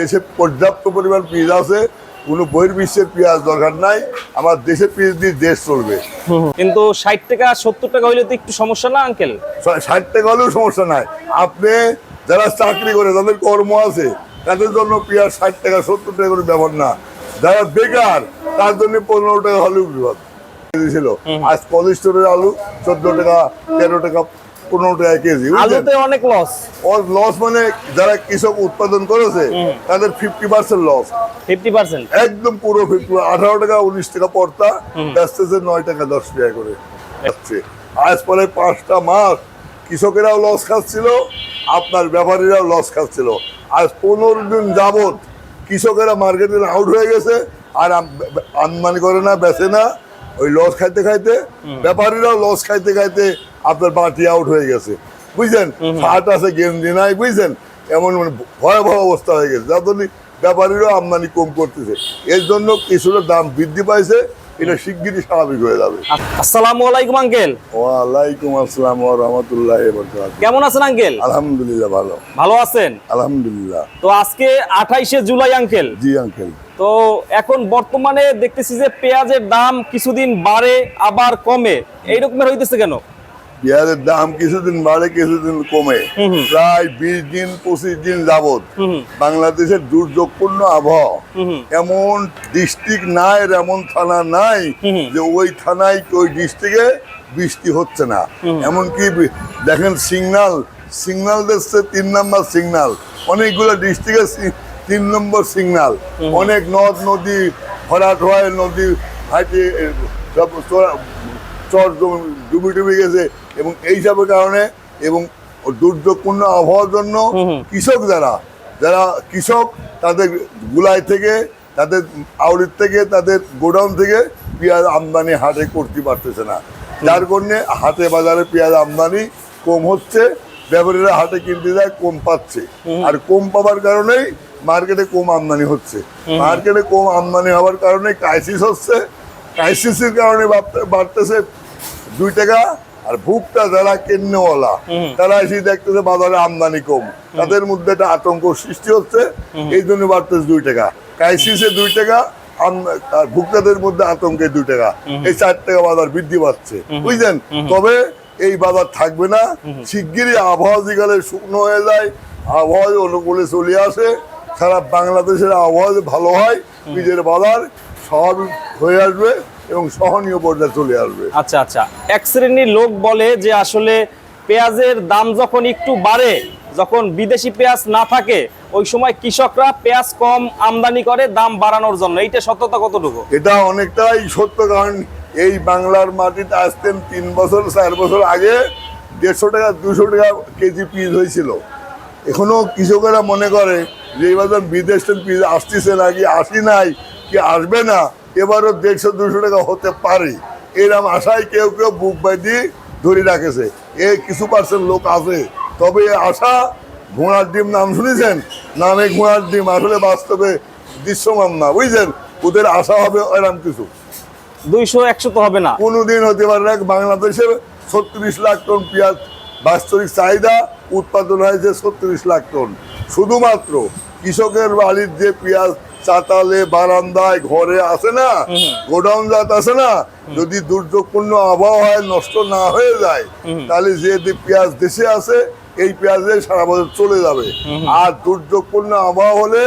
দেশে পর্যাপ্ত পরিমাণ পেঁয়াজ আছে কোনো বহির্বিশ্বের পেঁয়াজ দরকার নাই আমার দেশের পেঁয়াজ দিয়ে দেশ চলবে। কিন্তু ষাট টাকা সত্তর টাকা হইলে তো একটু সমস্যা না আঙ্কেল ষাট টাকা হলেও সমস্যা নাই। আপনি যারা চাকরি করে তাদের কর্ম আছে তাদের জন্য পেঁয়াজ ষাট টাকা সত্তর টাকা করে ব্যবহার না। যারা বেকার তার জন্য পনেরো টাকা হলেও বিপদ। ছিল আজ পলিস্টরের আলু চোদ্দ টাকা তেরো টাকা পনেরো টাকা কেজি আলুতে অনেক লস লস মানে যারা কৃষক উৎপাদন করেছে তাদের fifty percent loss fifty percent একদম পুরো ফিফটি আঠারো টাকা উনিশ টাকা পড়তা বেচতেছে নয় টাকা দশ টাকা করে যাচ্ছে আজ পরে পাঁচটা মাস কৃষকেরাও লস খাচ্ছিল আপনার ব্যাপারীরাও লস খাচ্ছিল আজ পনেরো দিন যাবত কৃষকেরা মার্কেটে আউট হয়ে গেছে আর আম- আমদানি করে না বেচে না ওই লস খাইতে খাইতে ব্যাপারীরাও লস খাইতে খাইতে আপনার বাটি আউট হয়ে গেছে। বুঝছেন? হাট আছে গেঞ্জি নাই বুঝছেন? এমন মানে ভয়াবহ অবস্থা হয়ে গেছে। যার জন্য ব্যাপারীরাও আমদানি কম করতেছে। এর জন্য কিছুটার দাম বৃদ্ধি পাইছে এটা শিগগিরই স্বাভাবিক হয়ে যাবে। আসসালামু আলাইকুম আঙ্কেল। ওয়ালাইকুম আসসালাম ওয়া রাহমাতুল্লাহি ওয়া বারাকাতুহু। কেমন আছেন আঙ্কেল? আলহামদুলিল্লাহ ভালো। ভালো আছেন? আলহামদুলিল্লাহ। তো আজকে আঠাইশে জুলাই আঙ্কেল। জি আঙ্কেল। তো এখন বর্তমানে দেখতেছি যে পেঁয়াজের দাম কিছুদিন বাড়ে আবার কমে। এইরকমের হইতেছে কেন? পেঁয়াজের দাম কিছুদিন বাড়ে কিছুদিন কমে। প্রায় বিশ দিন পঁচিশ দিন হুম। বাংলাদেশের দুর্যোগপূর্ণ আবহাওয়া। এমন ডিস্ট্রিক্ট নাই এমন থানা নাই। যে ওই থানায় ওই ডিস্ট্রিক্টে বৃষ্টি হচ্ছে না এমনকি দেখেন সিগনাল সিগনাল দিচ্ছে তিন নম্বর সিগনাল অনেকগুলো ডিস্ট্রিক্টে তিন নম্বর সিগনাল অনেক নদ নদী ভরাট হয় নদী হাইটে চর ডুবি ডুবি গেছে এবং এইসবের কারণে এবং দুর্যোগপূর্ণ আবহাওয়ার জন্য কৃষক যারা যারা কৃষক তাদের গুলাই থেকে তাদের আউরির থেকে তাদের গোডাউন থেকে পেঁয়াজ আমদানি হাটে করতে পারতেছে না। যার কারণে হাটে বাজারে পেঁয়াজ আমদানি কম হচ্ছে ব্যাপারীরা হাটে কিনতে যায় কম পাচ্ছে। আর কম পাওয়ার কারণেই মার্কেটে কম আমদানি হচ্ছে। মার্কেটে কম আমদানি হওয়ার কারণে ক্রাইসিস হচ্ছে। ক্রাইসিসের কারণে বাড়তে- বাড়তেছে দুই টাকা আর ভুগটা যারা কেন্নওয়ালা তারা এসে দেখতেছে বাজারে আমদানি কম। তাদের মধ্যে একটা আতঙ্ক সৃষ্টি হচ্ছে এই জন্য বাড়তেছে দুই টাকা। ক্রাইসিসে দুই টাকা আম- আর ভুক্তাদের মধ্যে আতঙ্কে দুই টাকা। এই চার টাকা বাজার বৃদ্ধি পাচ্ছে। বুঝলেন? তবে এই বাজার থাকবে না। শিগগিরই আবহাওয়া যেখানে শুকনো হয়ে যায়। আবহাওয়া অনুকূলে চলে আসে। সারা বাংলাদেশের আবহাওয়া ভালো হয় নিজের বাজার স্বাভাবিক হয়ে আসবে। এবং সহনীয় পর্যায়ে চলে আসবে। আচ্ছা আচ্ছা। এক শ্রেণির লোক বলে যে আসলে পেঁয়াজের দাম যখন একটু বাড়ে যখন বিদেশি পেঁয়াজ না থাকে ওই সময় কৃষকরা পেঁয়াজ কম আমদানি করে দাম বাড়ানোর জন্য। এইটা সত্যতা কতটুকু? এটা অনেকটাই সত্য কারণ এই বাংলার মাটিতে আসতেন তিন বছর চার বছর আগে দেড়শো টাকা দুশো টাকা কেজি পিস হয়েছিল। এখনও কৃষকেরা মনে করে যে বিদেশ থেকে পিস আসতেছে নাকি আসি নাই কি আসবে না? এবারও দেড়শো দুশো টাকা হতে পারে। এরম আশায় কেউ কেউ বুক বাঁধি ধরে রাখেছে। এ কিছু পার্সেন্ট লোক আছে। তবে আশা ঘোড়ার ডিম নাম শুনেছেন? নামে ঘোড়ার ডিম আসলে বাস্তবে দৃশ্যমান না বুঝছেন ওদের আশা হবে এরম কিছু। দুইশো একশো তো হবে না। কোনোদিন হতে পারে না বাংলাদেশে ছত্রিশ লাখ টন পেঁয়াজ বাস্তবিক চাহিদা উৎপাদন হয়েছে ছত্রিশ লাখ টন। শুধুমাত্র কৃষকের বাড়ির যে পেঁয়াজ চাতালে বারান্দায় ঘরে আসে না গোডাউন জাত আছে না যদি দুর্যোগপূর্ণ আবহাওয়া হয় নষ্ট না হয়ে যায় তাহলে যে পেঁয়াজ দেশে আছে এই পেঁয়াজে সারা বছর চলে যাবে। আর দুর্যোগপূর্ণ আবহাওয়া হলে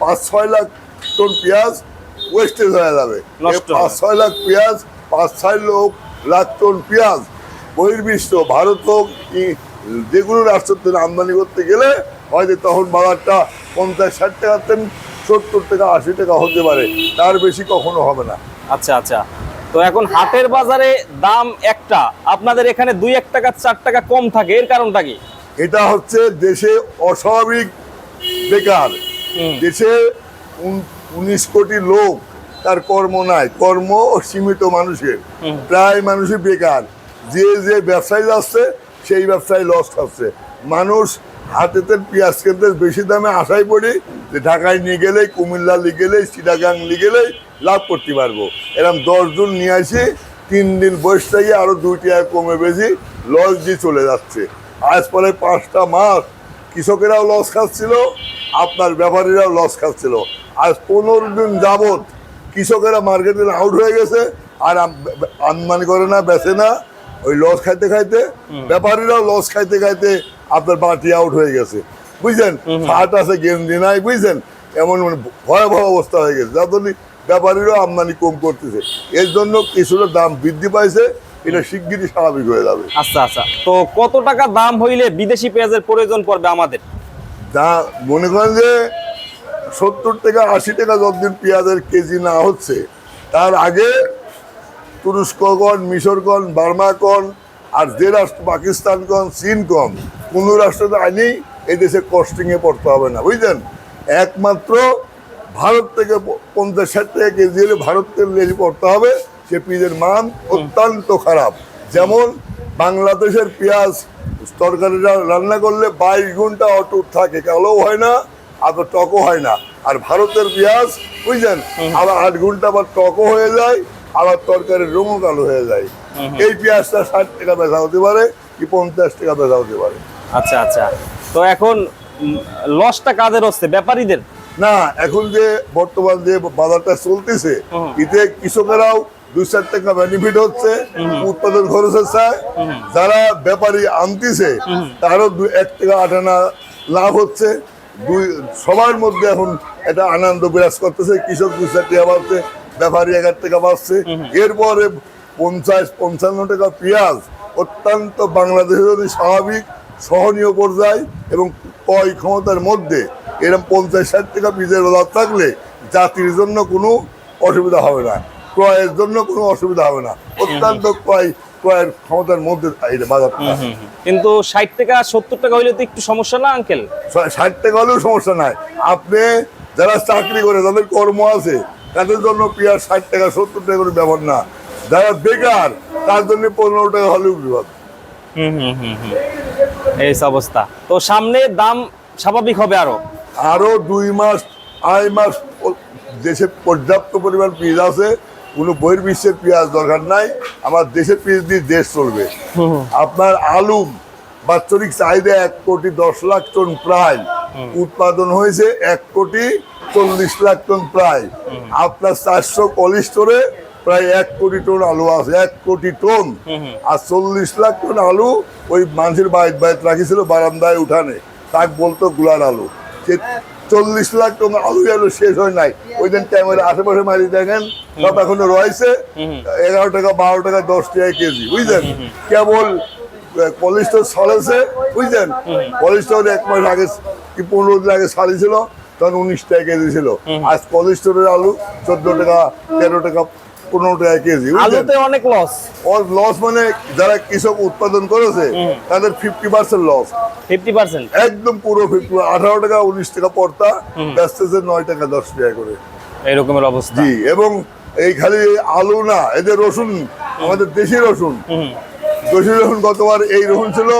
পাঁচ ছয় লাখ টন পেঁয়াজ ওয়েস্টেজ হয়ে যাবে। পাঁচ ছয় লাখ পেঁয়াজ পাঁচ ছয় লোক লাখ টন পেঁয়াজ বহির্বিশ্ব ভারত হোক ই- যে কোনো রাষ্ট্র আমদানি করতে গেলে হয়তো তখন বাজারটা পঞ্চাশ ষাট টাকা সত্তর টাকা আশি টাকা হতে পারে তার বেশি কখনো হবে না। আচ্ছা আচ্ছা। তো এখন হাটের বাজারে দাম একটা আপনাদের এখানে দুই এক টাকা চার টাকা কম থাকে এর কারণটা কি? এটা হচ্ছে দেশে অস্বাভাবিক বেকার। দেশে উনিশ কোটি লোক তার কর্ম নাই কর্ম সীমিত মানুষের প্রায় মানুষই বেকার। যে যে ব্যবসায় যাচ্ছে সেই ব্যবসায় লস খাচ্ছে। মানুষ হাতেতে পেঁয়াজ কিনতে বেশি দামে আশায় পড়ি যে ঢাকায় নিয়ে গেলেই কুমিল্লা নিয়ে গেলেই চিটাগাং নিয়ে গেলেই লাভ করতে পারব। এরকম দশজন নিয়ে আসি তিন দিন বয়স থেকে আরও দুই টাকা কমে বেশি লস দিয়ে চলে যাচ্ছে। আজ পরে পাঁচটা মাস কৃষকেরাও লস খাচ্ছিল আপনার ব্যাপারীরাও লস খাচ্ছিল। আজ পনেরো দিন যাবত কৃষকেরা মার্কেটে আউট হয়ে গেছে আর আমদানি করে না বেচে না। ওই লস খাইতে খাইতে ব্যাপারীরাও লস খাইতে খাইতে আপনার পার্টি আউট হয়ে গেছে। বুঝছেন? হাট আছে গেঞ্জি নাই বুঝছেন? এমন মানে ভয়াবহ অবস্থা হয়ে গেছে। যার জন্য ব্যাপারীরাও আমদানি কম করতেছে। এর জন্য কিছুটা দাম বৃদ্ধি পাইছে এটা শিগগিরই স্বাভাবিক হয়ে যাবে। আচ্ছা আচ্ছা। তো কত টাকা দাম হইলে বিদেশি পেঁয়াজের প্রয়োজন পড়বে আমাদের? যা মনে করেন যে সত্তর টাকা আশি টাকা যতদিন পেঁয়াজের কেজি না হচ্ছে তার আগে তুরস্ক কন মিশর কন বার্মা কন আর যে রাষ্ট্র পাকিস্তান কন চীন কন কোন রাষ্ট্রতে আইনি এই দেশে কস্টিংয়ে পড়তে হবে না বুঝলেন? একমাত্র ভারত থেকে পঞ্চাশ ষাট টাকা কেজি হলে ভারতের লেজি পড়তে হবে সে পেঁয়াজের মান অত্যন্ত খারাপ। যেমন বাংলাদেশের পেঁয়াজ তরকারিটা রান্না করলে বাইশ ঘণ্টা অটুট থাকে কালোও হয় না আবার টকও হয় না। আর ভারতের পেঁয়াজ বুঝলেন? আবার আট ঘণ্টা আবার টকও হয়ে যায় আবার তরকারির রঙও কালো হয়ে যায়। এই পেঁয়াজটা ষাট টাকা বেচা হতে পারে কি পঞ্চাশ টাকা বেচা হতে পারে। আচ্ছা আচ্ছা। তো এখন লসটা কাদের হচ্ছে? ব্যাপারীদের? না এখন যে বর্তমান যে বাজারটা চলতেছে এতে কৃষকেরাও দুই চার টাকা বেনিফিট হচ্ছে উৎপাদন খরচের চায় যারা ব্যাপারী আনতেছে তারও দুই এক টাকা আট আনা লাভ হচ্ছে। দুই সবার মধ্যে এখন এটা আনন্দ বিরাজ করতেছে। কৃষক দুই চার টাকা বাড়ছে ব্যাপারী এক আট টাকা বাড়ছে। এরপরে পঞ্চাশ পঞ্চান্ন টাকা পেঁয়াজ অত্যন্ত বাংলাদেশের যদি স্বাভাবিক সহনীয় পর্যায় এবং ক্রয় ক্ষমতার মধ্যে এরকম পঞ্চাশ ষাট টাকা বীজের বাজার থাকলে জাতির জন্য কোনো অসুবিধা হবে না ক্রয়ের জন্য কোনো অসুবিধা হবে না। অত্যন্ত ক্রয় ক্রয়ের ক্ষমতার মধ্যে এটা বাজারটা। কিন্তু ষাট টাকা সত্তর টাকা হইলে তো একটু সমস্যা না আঙ্কেল? ষাট টাকা হলেও সমস্যা নাই। আপনি যারা চাকরি করে তাদের কর্ম আছে তাদের জন্য পেঁয়াজ ষাট টাকা সত্তর টাকা করে ব্যবহার না। যারা বেকার তার জন্য পনেরো টাকা হলেও বিভাগ হুম হুম হুম হুম। এই অবস্থা। তো সামনে দাম স্বাভাবিক হবে আরও? আরও দুই মাস আড়াই মাস দেশে পর্যাপ্ত পরিমাণ পেঁয়াজ আছে কোনো বহির্বিশ্বের পেঁয়াজ দরকার নাই আমার দেশের পেঁয়াজ দিয়ে দেশ চলবে। আপনার আলু বাৎসরিক চাহিদা এক কোটি দশ লাখ টন প্রায়। উৎপাদন হয়েছে এক কোটি চল্লিশ লাখ টন প্রায়। আপনার চারশো কলিস্টোরে প্রায় এক কোটি টন আলু আছে এক কোটি টন। আর চল্লিশ লাখ টন আলু ওই মানুষের বাইত বাইত রাখিছিল বারান্দায় উঠানে তাক বলতো গুলার আলু। সে চল্লিশ লাখ টন আলু আলু শেষ হয় নাই। ওই দিন টাইমের আশেপাশে মারি দেখেন সব এখনও রয়েছে এগারো টাকা বারো টাকা দশ টাকা কেজি বুঝলেন? কেবল পলিস্টার সরেছে বুঝলেন? পলিস্টার এক মাস আগে কি পনেরো দিন আগে ছাড়িয়েছিল তখন উনিশ টাকা কেজি ছিল। আজ পলিস্টারের আলু চোদ্দ টাকা তেরো টাকা পনেরো টাকা কেজি আলুতে অনেক লস ওর লস মানে যারা কৃষক উৎপাদন করেছে তাদের fifty percent loss fifty percent একদম পুরো ফিফটি আঠারো টাকা উনিশ টাকা পড়তা বেচতেছে নয় টাকা দশ টাকা করে। এরকমের অবস্থা। জি এবং এই খালি আলু না এদের রসুন আমাদের দেশি রসুন। দেশি রসুন গতবার এই রসুন ছিল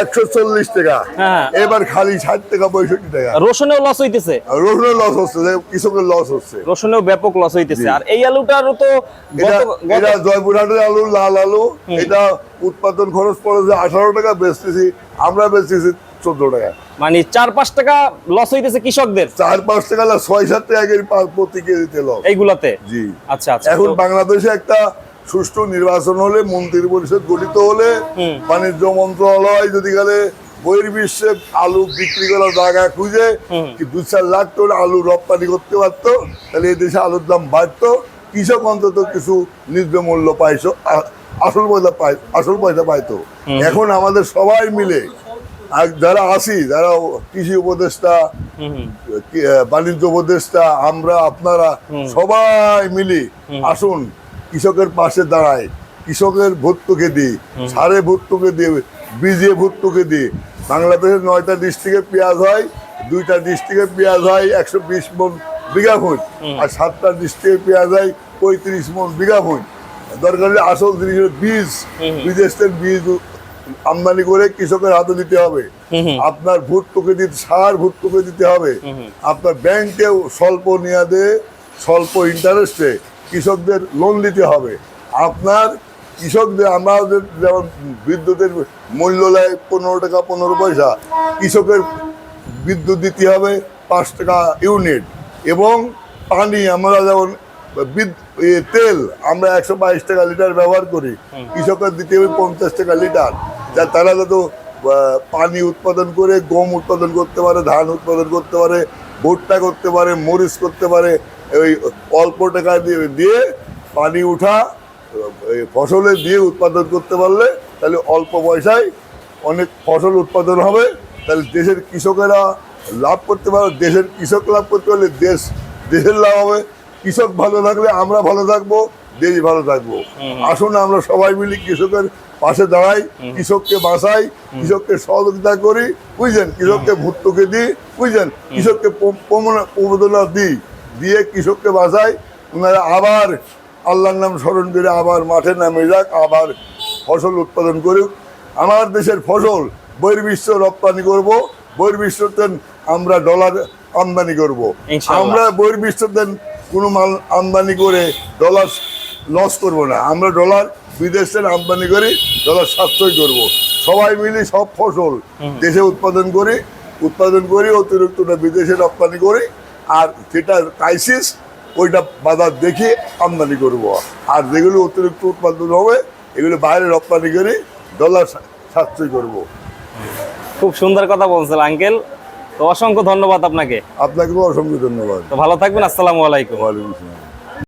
একশো চল্লিশ টাকা। হ্যাঁ। এবার খালি ষাট টাকা পঁয়ষট্টি টাকা। রসুনেও লস হইতেছে। আর রসুনের লস হচ্ছে কৃষকের লস হচ্ছে। রসুনেও ব্যাপক লস হইতেছে। আর এই আলুটারও তো এটা জয়পুরহাটের আলু লাল আলু। এটা উৎপাদন খরচ পড়েছে আঠারো টাকা বেচতেছি আমরা বেচতেছি চোদ্দ টাকা। মানে চার পাঁচ টাকা লস হইতেছে কৃষকদের। চার পাঁচ টাকা ছয় সাত টাকা প্রতি কেজিতে লস এইগুলাতে? জি। আচ্ছা আচ্ছা। এখন বাংলাদেশে একটা সুষ্ঠু নির্বাচন হলে মন্ত্রী পরিষদ গঠিত হলে বাণিজ্য মন্ত্রণালয় যদি গেলে বহির্বিশ্বে আলু বিক্রি করার জায়গা খুঁজে দু চার লাখ টন আলু রপ্তানি করতে পারত তাহলে এই দেশে আলুর দাম বাড়তো। কৃষক অন্তত কিছু ন্যায্য মূল্য পাইছো আসল পয়সা পাই আসল পয়সা পাইতো। এখন আমাদের সবাই মিলে আর যারা আসি যারা কৃষি উপদেষ্টা বাণিজ্য উপদেষ্টা আমরা আপনারা সবাই মিলি আসুন কৃষকের পাশে দাঁড়ায় কৃষকের ভর্তুকে দিই সারে ভর্তুকে দিয়ে বীজে ভর্তুকে দিই। বাংলাদেশের নয়টা ডিস্ট্রিক্টে পেঁয়াজ হয় দুইটা ডিস্ট্রিক্টে পেঁয়াজ হয় একশো বিশ মন বিঘা ফুট আর সাতটা ডিস্ট্রিক্টে পেঁয়াজ হয় পঁয়ত্রিশ মন বিঘা ফুট দরকার হলে আসল জিনিস বীজ বিদেশ থেকে বীজ আমদানি করে কৃষকের হাতে দিতে হবে। আপনার ভর্তুকি দিতে সার ভর্তুকি দিতে হবে। আপনার ব্যাংকেও স্বল্প মেয়াদে স্বল্প ইন্টারেস্টে কৃষকদের লোন দিতে হবে। আপনার কৃষকদের আমাদের যেমন বিদ্যুতের মূল্য নেয় পনেরো টাকা পনেরো পয়সা কৃষকের বিদ্যুৎ দিতে হবে পাঁচ টাকা ইউনিট এবং পানি আমরা যেমন তেল আমরা একশো বাইশ টাকা লিটার ব্যবহার করি। কৃষকের দিতে হবে পঞ্চাশ টাকা লিটার যা তারা যত পানি উৎপাদন করে গম উৎপাদন করতে পারে ধান উৎপাদন করতে পারে ভুট্টা করতে পারে মরিচ করতে পারে ওই অল্প টাকা দিয়ে দিয়ে পানি উঠা ফসলে দিয়ে উৎপাদন করতে পারলে তাহলে অল্প পয়সায় অনেক ফসল উৎপাদন হবে। তাহলে দেশের কৃষকেরা লাভ করতে পারবে দেশের কৃষক লাভ করতে পারলে দেশ দেশের লাভ হবে। কৃষক ভালো থাকলে আমরা ভালো থাকব দেশ ভালো থাকব। আসুন আমরা সবাই মিলে কৃষকের পাশে দাঁড়াই কৃষককে বাঁচাই কৃষককে সহযোগিতা করি বুঝছেন কৃষককে ভর্তুকি দিই বুঝছেন কৃষককে প- প্রমোনা- দিই। দিয়ে কৃষককে বাঁচায় ওনারা আবার আল্লাহর নাম স্মরণ করে আবার মাঠে নামে যাক আবার ফসল উৎপাদন করুক। আমার দেশের ফসল বহির্বিশ্ব রপ্তানি করব বহির্বিশ্বতে আমরা ডলার আমদানি করব। আমরা বহির্বিশ্বতে কোনো মাল আমদানি করে ডলার লস করব না। আমরা ডলার বিদেশ আমদানি করি ডলার সাশ্রয় করব। সবাই মিলে সব ফসল দেশে উৎপাদন করি উৎপাদন করি অতিরিক্তটা বিদেশে রপ্তানি করি আর যেটা ক্রাইসিস ওইটা বাজার দেখে আমদানি করব। আর যেগুলো অতিরিক্ত উৎপাদন হবে এগুলো বাইরে রপ্তানি করে ডলার সাশ্রয় করব। খুব সুন্দর কথা বলছেন আঙ্কেল তো অসংখ্য ধন্যবাদ আপনাকে। আপনাকেও অসংখ্য ধন্যবাদ। তো ভালো থাকবেন আসসালামু আলাইকুম। ওয়ালাইকুম আসসালাম।